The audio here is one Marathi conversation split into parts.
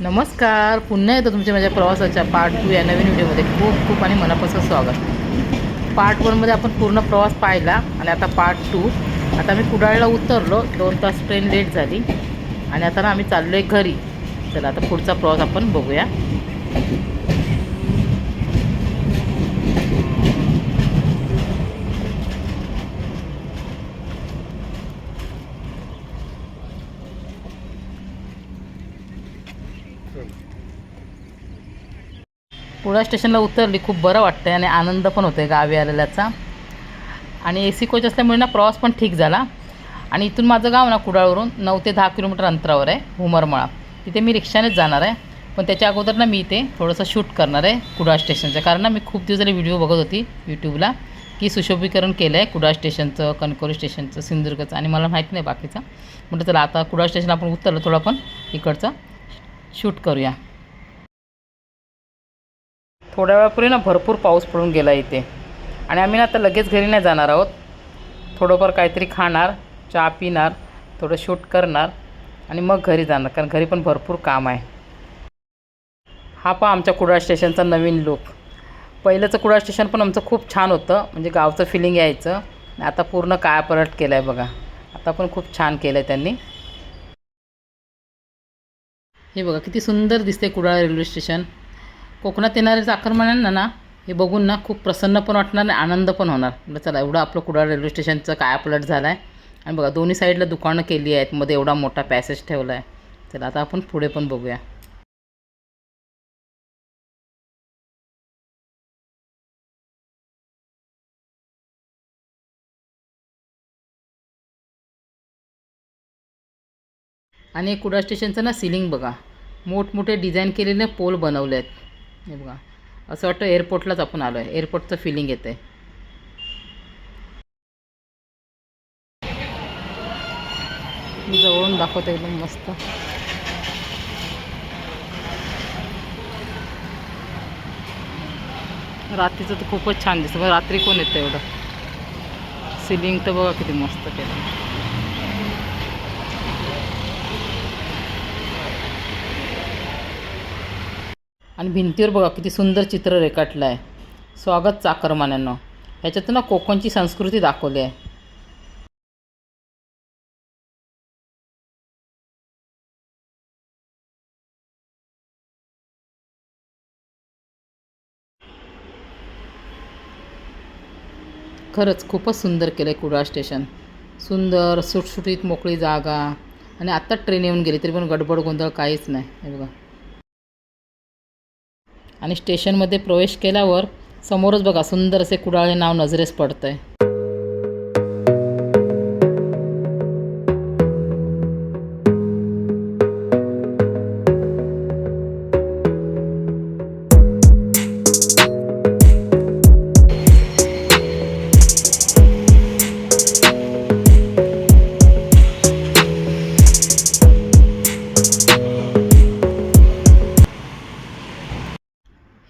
नमस्कार पुन्हा येतो तुमच्या माझ्या प्रवासाच्या पार्ट टू या नवीन व्हिडिओमध्ये खूप खूप आणि मनापासून स्वागत. पार्ट वनमध्ये आपण पूर्ण प्रवास पाहिला आणि आता पार्ट टू आता मी कुडाळला उतरलो दोन तास ट्रेन लेट झाली आणि आता ना आम्ही चाललो आहे घरी. चला आता पुढचा प्रवास आपण बघूया. कुडाळ स्टेशनला उतरली खूप बरं वाटतं आहे आणि आनंद पण होतो आहे गावी आलेल्याचा. आणि ए सी कोच असल्यामुळे ना प्रवास पण ठीक झाला. आणि इथून माझं गाव ना कुडाळवरून नऊ ते दहा किलोमीटर अंतरावर आहे हुमरमळा. तिथे मी रिक्षानेच जाणार आहे. पण त्याच्या अगोदर ना मी इथे थोडंसं शूट करणार आहे कुडाळ स्टेशनचं. कारण ना मी खूप दिवस झाले व्हिडिओ बघत होती यूट्यूबला की सुशोभीकरण केलं आहे कुडाळ स्टेशनचं कणकोरी स्टेशनचं सिंधुदुर्गचं आणि मला माहीत नाही बाकीचं. म्हटलं चला आता कुडाळ स्टेशन आपण उतरलं थोडं आपण इकडचं शूट करूया. थोड्या वेळापूर्वी ना भरपूर पाऊस पडून गेला इथे. आणि आम्ही ना आता लगेच घरी नाही जाणार आहोत. थोडंफार काहीतरी खाणार चहा पिणार थोडं शूट करणार आणि मग घरी जाणार कारण घरी पण भरपूर काम आहे. हा पहा आमच्या कुडाळ स्टेशनचा नवीन लुक पहिलंचं कुडाळ स्टेशन पण आमचं खूप छान होतं म्हणजे गावचं फिलिंग यायचं. आता पूर्ण कायापलट केलं आहे बघा. आता पण खूप छान केलं आहे त्यांनी. हे बघा किती सुंदर दिसते कुडाळ रेल्वे स्टेशन. कोकणात येणारे चाकरमान्यांना ना हे बघून ना खूप प्रसन्न पण वाटणार आणि आनंद पण होणार. चला एवढं आपलं कुडाळ रेल्वे स्टेशनचं कायापलट झालं आहे आणि बघा दोन्ही साईडला दुकानं केली आहेत मध्ये एवढा मोठा पॅसेज ठेवला आहे चला आता आपण पुढे पण बघूया. आणि कुडाळ स्टेशनचं ना सिलिंग बघा. मोठमोठे डिझाईन केलेले पोल बनवले आहेत हे बघा. असं वाटतं एअरपोर्टलाच आपण आलो आहे एअरपोर्टचं फिलिंग येतं आहे जवळून दाखवते एकदम मस्त. रात्रीचं तर खूपच छान दिसतं. रात्री कोण येतं एवढं? सिलिंग तर बघा किती मस्त केलं आणि भिंतीवर बघा किती सुंदर चित्र रेखाटलं आहे. स्वागत चाकरमान्यांना ह्याच्यातून ना कोकणची संस्कृती दाखवली आहे. खरंच खूपच सुंदर केलं आहे कुडाळ स्टेशन. सुंदर सुटसुटीत मोकळी जागा. आणि आत्ता ट्रेन येऊन गेली तरी पण गडबड गोंधळ काहीच नाही. हे बघा. आणि स्टेशनमध्ये प्रवेश केल्यावर समोरच बघा सुंदर असे कुडाळे नाव नजरेस पडतं आहे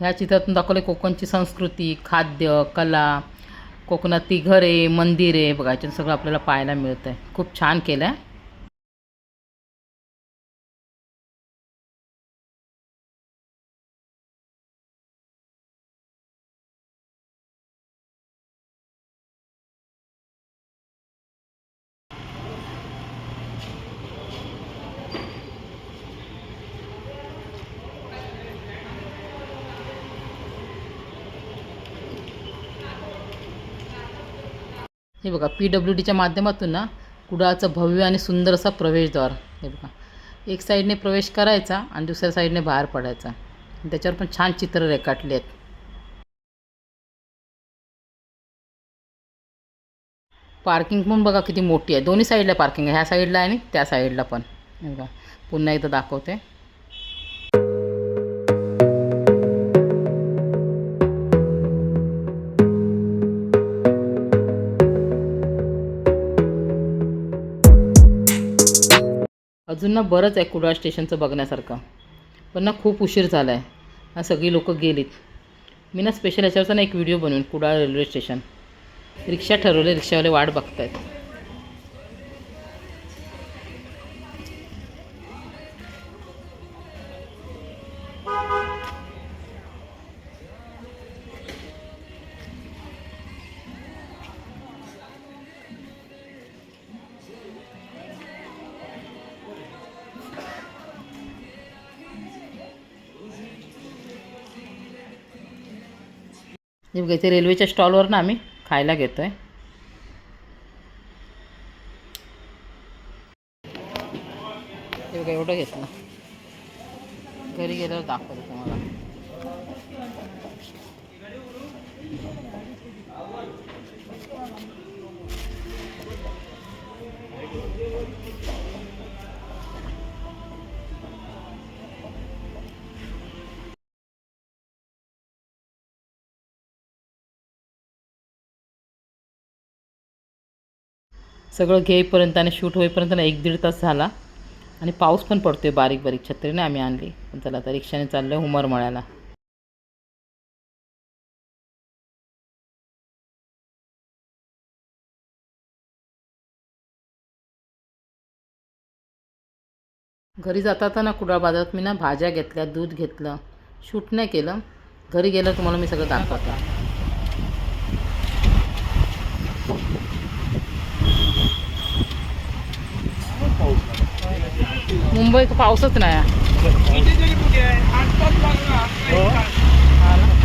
ह्या चित्रातून दाखवले कोकणची संस्कृती खाद्य कला कोकणातली घरे मंदिरे बघायचे सगळं आपल्याला पाहायला मिळतं आहे खूप छान केलं आहे हे बघा पी डब्ल्यू डीच्या माध्यमातून ना कुडाळचं भव्य आणि सुंदर असा प्रवेशद्वार हे बघा. एक साईडने प्रवेश करायचा आणि दुसऱ्या साईडने बाहेर पडायचा. त्याच्यावर पण छान चित्र रेखाटली आहेत. पार्किंग पण बघा किती मोठी आहे. दोन्ही साईडला पार्किंग आहे. ह्या साईडला आहे आणि त्या साईडला पण. बघा पुन्हा एकदा दाखवते. अजून ना बरंच आहे कुडाळ स्टेशनचं बघण्यासारखं. पण ना खूप उशीर झाला आहे ना सगळी लोकं गेलीत. मी ना स्पेशल याच्यावरचा ना एक व्हिडिओ बनवेन कुडाळ रेल्वे स्टेशन रिक्षा ठरवले रिक्षावाले वाट बघतायत. हे बघा इथे रेल्वेच्या स्टॉलवर ना आम्ही खायला घेतो आहे हे बघा एवढं घेतलं. घरी गेल्यावर दाखवतो तुम्हाला. सगळं घेईपर्यंत आणि शूट होईपर्यंत ना एक दीड तास झाला. आणि पाऊस पण पडतो आहे बारीक बारीक छत्रीने आम्ही आणली. पण चला आता रिक्षाने चाललो आहे उमरमळ्याला घरी जाता ना कुडाळ बाजारात मी ना भाज्या घेतल्या दूध घेतलं शूट नाही केलं. घरी गेलं तुम्हाला मी सगळं दाखवते. मुंबई पाऊसच नाही. हो आहे. हा ना?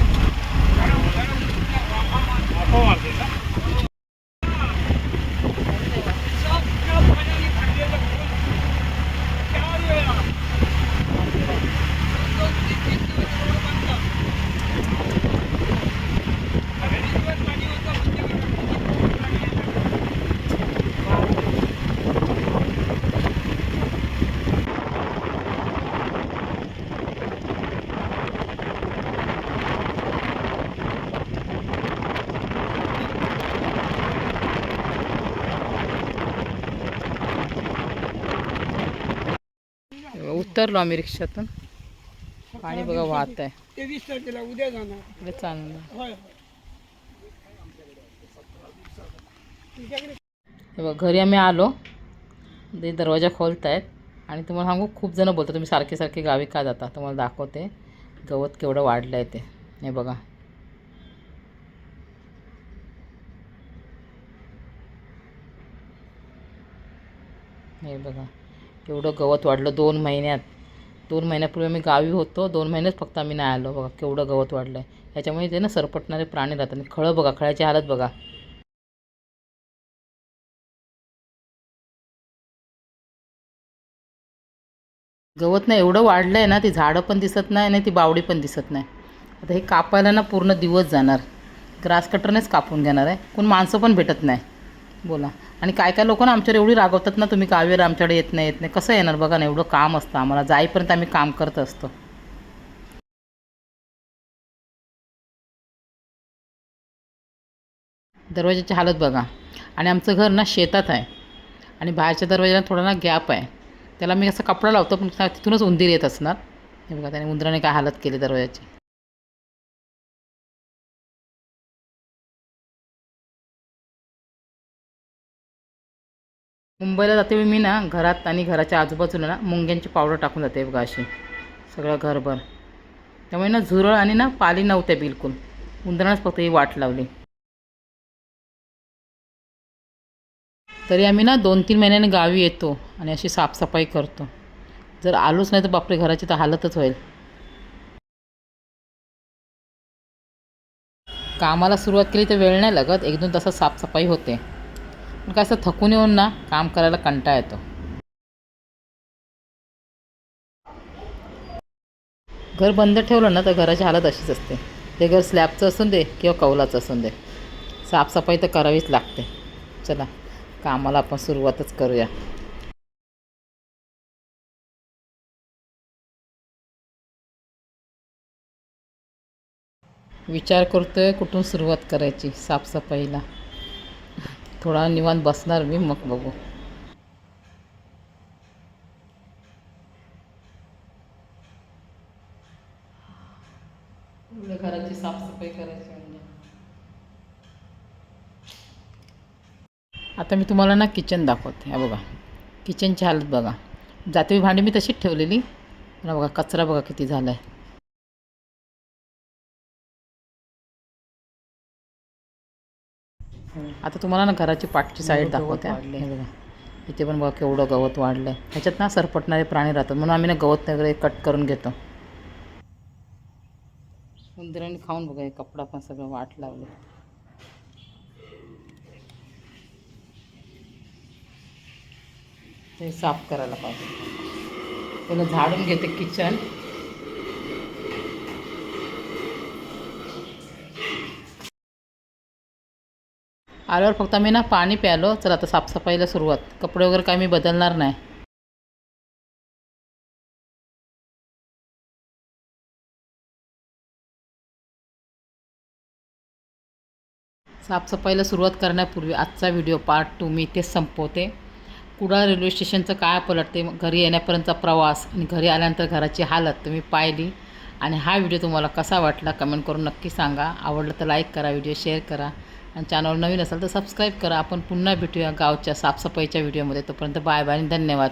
उतरलो आम्ही रिक्षातून. पाणी बघा वाहत आहे. तेवीस तारखेला उद्या जाणार. चालणार. हे बघ घरी आम्ही आलो. ते दरवाजा खोलत आहेत आणि तुम्हाला सांगू खूप जण बोलतात तुम्ही सारखे सारखे गावी का जाता? तुम्हाला दाखवते. गवत केवढं वाढलं आहे ते. हे बघा. हे बघा. एवढं गवत वाढलं दोन महिन्यात. दोन महिन्यापूर्वी आम्ही गावी होतो दोन महिनेच फक्त आम्ही नाही आलो. बघा केवढं गवत वाढलं आहे ह्याच्यामुळे ते ना सरपटणारे प्राणी राहतात आणि खळं बघा खळ्याची हालत बघा. गवत नाही एवढं वाढलं आहे ना ती झाडं पण दिसत नाही आणि ती बावडी पण दिसत नाही. आता हे कापायला ना पूर्ण दिवस जाणार. ग्रास कटरनेच कापून घेणार आहे. कोण माणसं पण भेटत नाही. बोला. आणि काय काय लोक ना आमच्यावर एवढी रागवतात ना तुम्ही गावीवर आमच्याकडे येत नाही येत नाही? कसं येणार बघा ना एवढं काम असतं आम्हाला. जाईपर्यंत आम्ही काम करत असतो. दरवाजाची हालत बघा. आणि आमचं घर ना शेतात आहे. आणि बाहेरच्या दरवाजाला थोडा ना गॅप आहे. त्याला मी असं कपडा लावतो पण तिथूनच उंदीर येत असणार. हे बघा त्याने उंदराने काय हालत केली दरवाजाची मुंबईला जाते मी ना घरात आणि घराच्या आजूबाजूला ना मुंग्यांची पावडर टाकून जाते बघा अशी. सगळं घरभर. त्यामुळे ना झुरळ आणि ना पाली नव्हते बिलकुल. उंदरानंच फक्त ही वाट लावली. तरी आम्ही ना दोन तीन महिन्याने गावी येतो आणि अशी साफसफाई करतो. जर आलोच नाही तर बापरे घराची तर हालतच होईल. कामाला सुरुवात केली तर वेळ नाही लागत. एक दोन तासात साफसफाई होते. पण काय असं थकून येऊन ना काम करायला कंटाळा येतो. घर बंद ठेवलं ना तर घराची हालत अशीच असते. ते घर स्लॅबचं असून दे किंवा कौलाचं असून दे. साफसफाई तर करावीच लागते. चला कामाला आपण सुरुवातच करूया. विचार करतोय कुठून सुरुवात करायची साफसफाईला. थोडा निवांत बसणार मी मग बघू. घराची साफसफाई करायची म्हणजे. आता मी तुम्हाला ना किचन दाखवते. हा बघा. किचनची हालत बघा. जाते भांडी मी तशीच ठेवलेली. बघा कचरा बघा किती झाला आहे आता तुम्हाला ना घराची पाठची साईड दाखवते. हा. बघा. इथे पण बघा केवढं गवत वाढलं आहे ह्याच्यात ना सरपटणारे प्राणी राहतात. म्हणून आम्ही ना गवत वगैरे कट करून घेतो. उंदरांनी खाऊन बघा हे कपडा पण सगळं वाट लावले. ते साफ करायला पाहिजे. पहिलं झाडून घेते किचन. आल्यावर फक्त मी ना पाणी प्यालो. चला आता साफसफाईला सुरुवात. कपडे वगैरे काय मी बदलणार नाही. साफसफाईला सुरुवात करण्यापूर्वी आजचा व्हिडिओ पार्ट टू मी इथेच संपवते. कुडाळ रेल्वे स्टेशनचं काय पलटते घरी येण्यापर्यंतचा प्रवास आणि घरी आल्यानंतर घराची हालत तुम्ही पाहिली. आणि हा व्हिडिओ तुम्हाला कसा वाटला कमेंट करून नक्की सांगा. आवडलं तर लाईक करा व्हिडिओ शेअर करा. आणि चॅनल नवीन असेल तर सबस्क्राईब करा. आपण पुन्हा भेटूया गावच्या साफसफाईच्या व्हिडिओमध्ये तोपर्यंत बाय बाय आणि धन्यवाद.